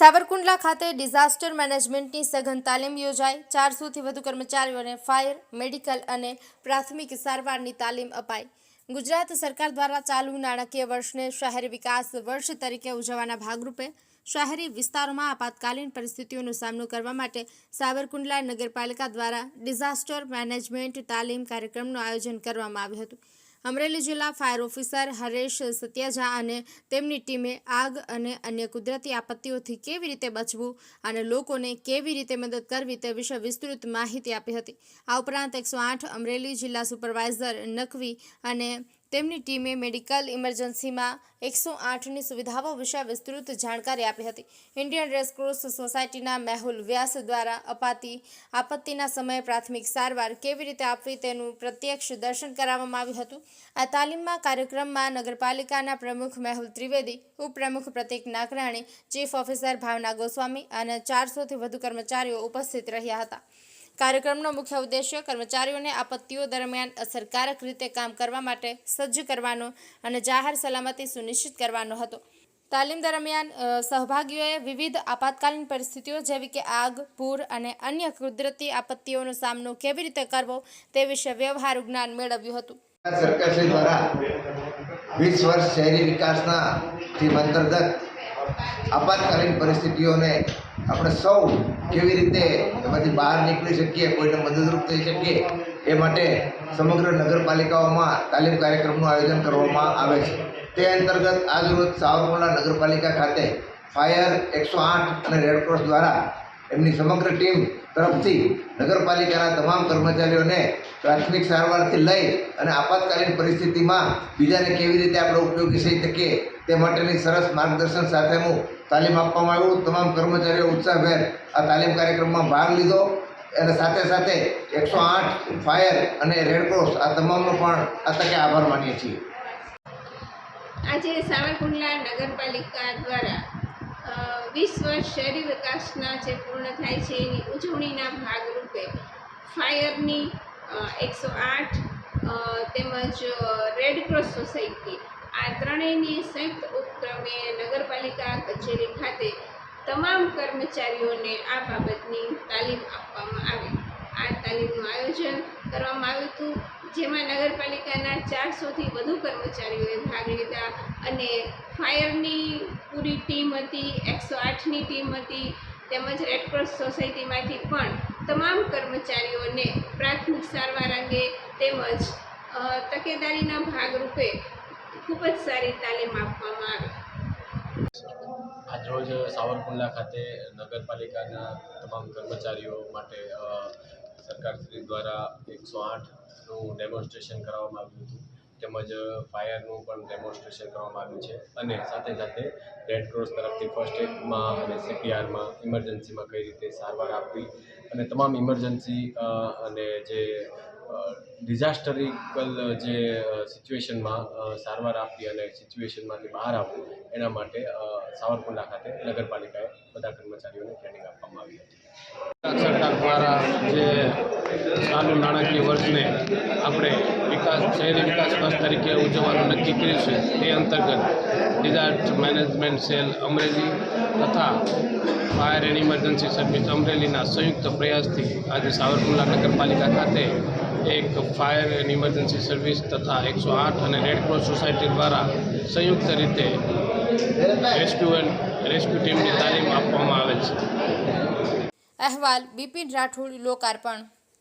સાવરકુંડલા ખાતે ડિઝાસ્ટર મેનેજમેન્ટની સઘન તાલીમ યોજાઈ. ચારસોથી વધુ કર્મચારીઓને ફાયર, મેડિકલ અને પ્રાથમિક સારવારની તાલીમ અપાઈ. ગુજરાત સરકાર દ્વારા ચાલુ નાણાકીય વર્ષને શહેરી વિકાસ વર્ષ તરીકે ઉજવવાના ભાગરૂપે શહેરી વિસ્તારોમાં આપાતકાલીન પરિસ્થિતિઓનો સામનો કરવા માટે સાવરકુંડલા નગરપાલિકા દ્વારા ડિઝાસ્ટર મેનેજમેન્ટ તાલીમ કાર્યક્રમનું આયોજન કરવામાં આવ્યું હતું. અમરેલી જિલ્લા ફાયર ઓફિસર હરેશ સત્યાજા અને તેમની ટીમે આગ અને અન્ય કુદરતી આપત્તિઓથી કેવી રીતે બચવું અને લોકોને કેવી રીતે મદદ કરવી તે વિશે વિસ્તૃત માહિતી આપી હતી. આ ઉપરાંત એકસો આઠ અમરેલી જિલ્લા સુપરવાઇઝર નકવી અને તેમની ટીમે મેડિકલ ઇમરજન્સીમાં એકસો આઠની સુવિધાઓ વિશે વિસ્તૃત જાણકારી આપી હતી. ઇન્ડિયન રેડક્રોસ સોસાયટીના મેહુલ વ્યાસ દ્વારા અપાતી આપત્તિના સમયે પ્રાથમિક સારવાર કેવી રીતે આપવી તેનું પ્રત્યક્ષ દર્શન કરાવવામાં આવ્યું હતું. આ તાલીમમાં કાર્યક્રમમાં નગરપાલિકાના પ્રમુખ મેહુલ ત્રિવેદી, ઉપપ્રમુખ પ્રતિક નાકરાણી ચીફ ઓફિસર ભાવના ગોસ્વામી અને ચારસોથી વધુ કર્મચારીઓ ઉપસ્થિત રહ્યા હતા. કાર્યક્રમનો મુખ્ય ઉદ્દેશ્ય કર્મચારીઓને આપત્તિઓ દરમિયાન અસરકારક રીતે કામ કરવા માટે સજ્જ કરવાનો અને જાહેર સલામતી સુનિશ્ચિત કરવાનો હતો. તાલીમ દરમિયાન સહભાગીઓએ વિવિધ આપાતકાલીન પરિસ્થિતિઓ જેવી કે આગ, પૂર અને અન્ય કુદરતી આપત્તિઓનો સામનો કેવી રીતે કરવો તે વિશે વ્યવહારુ જ્ઞાન મેળવ્યું હતું. સરકારશ્રી દ્વારા વીસ વર્ષ શહેરી વિકાસના અંતર્ગત આપાતકાલીન પરિસ્થિતિઓને આપણે સૌ કેવી રીતે એમાંથી બહાર નીકળી શકીએ, કોઈને મદદરૂપ થઈ શકીએ, એ માટે સમગ્ર નગરપાલિકાઓમાં તાલીમ કાર્યક્રમનું આયોજન કરવામાં આવે છે. તે અંતર્ગત આજરોજ સાવરકુંડલા નગરપાલિકા ખાતે ફાયર એકસો આઠ અને રેડક્રોસ દ્વારા એમની સમગ્ર ટીમ તરફથી નગરપાલિકાના તમામ કર્મચારીઓને પ્રાથમિક સારવારથી લઈ અને આપાતકાલીન પરિસ્થિતિમાં બીજાને કેવી રીતે આપણે ઉપયોગી થઈ શકીએ તે માટેની સરસ માર્ગદર્શન સાથેનું તાલીમ આપવામાં આવ્યું. તમામ કર્મચારીઓ ઉત્સાહભેર આ તાલીમ કાર્યક્રમમાં ભાગ લીધો અને સાથે સાથે એકસો આઠ ફાયર અને રેડક્રોસ આ તમામનો પણ આ તકે આભાર માનીએ છીએ. આજે સાવરકુંડલા નગરપાલિકા દ્વારા વર્ષ શહેરી વિકાસના જે પૂર્ણ થાય છે, એની ઉજવણીના ભાગરૂપે ફાયરની એકસો આઠ તેમજ રેડ ક્રોસ સોસાયટી આ ત્રણેયની સંયુક્ત ઉપક્રમે નગરપાલિકા, કચેરી ખાતે તમામ કર્મચારીઓને આ બાબતની તાલીમ આપવામાં આવી. આ તાલીમનું આયોજન કરવામાં આવ્યું હતું. જેમાં નગરપાલિકાના ચારસોથી વધુ કર્મચારીઓએ ભાગ લીધા અને ફાયરની પૂરી ટીમ હતી એકસો આઠની ટીમ હતી તેમજ રેડક્રોસ સોસાયટીમાંથી પણ તમામ કર્મચારીઓને પ્રાથમિક સારવાર અંગે તેમજ તકેદારીના ભાગરૂપે ખૂબ જ સારી તાલીમ આપવામાં આવી. આજરોજ સાવરકુંડલા ખાતે નગરપાલિકાના તમામ કર્મચારીઓ માટે અ, સરકારશ્રી દ્વારા એકસો આઠનું ડેમોન્સ્ટ્રેશન કરવામાં આવ્યું હતું. તેમજ ફાયરનું પણ ડેમોન્સ્ટ્રેશન કરવામાં આવ્યું છે. અને સાથે સાથે રેડ ક્રોસ તરફથી ફર્સ્ટ એડમાં અને સીપીઆરમાં ઇમરજન્સીમાં કઈ રીતે સારવાર આપવી અને તમામ ઇમરજન્સી અને જે ડિઝાસ્ટરિકલ જે સિચ્યુએશનમાં સારવાર આપવી અને સિચ્યુએશનમાંથી બહાર આવવું, એના માટે સાવરકુંડલા ખાતે નગરપાલિકાએ બધા કર્મચારીઓને ટ્રેનિંગ આપવામાં આવી હતી. સરકાર દ્વારા જે ચાલુ નાણાકીય વર્ષને આપણે વિકાસ, શહેરી વિકાસ વર્ષ તરીકે ઉજવવાનું નક્કી કર્યું છે. તે અંતર્ગત ડિઝાસ્ટર મેનેજમેન્ટ સેલ અમરેલી તથા ફાયર એન્ડ ઇમરજન્સી સર્વિસ અમરેલીના સંયુક્ત પ્રયાસથી આજે સાવરકુંડલા નગરપાલિકા ખાતે એક ફાયર એન્ડ ઇમરજન્સી સર્વિસ તથા એકસો આઠ અને રેડક્રોસ સોસાયટી દ્વારા સંયુક્ત રીતે રેસ્ક્યુ એન્ડ રેસ્ક્યુ ટીમની તાલીમ આપવામાં આવે છે. અહેવાલ બિપિન રાઠોડ, લોકાર્પણ.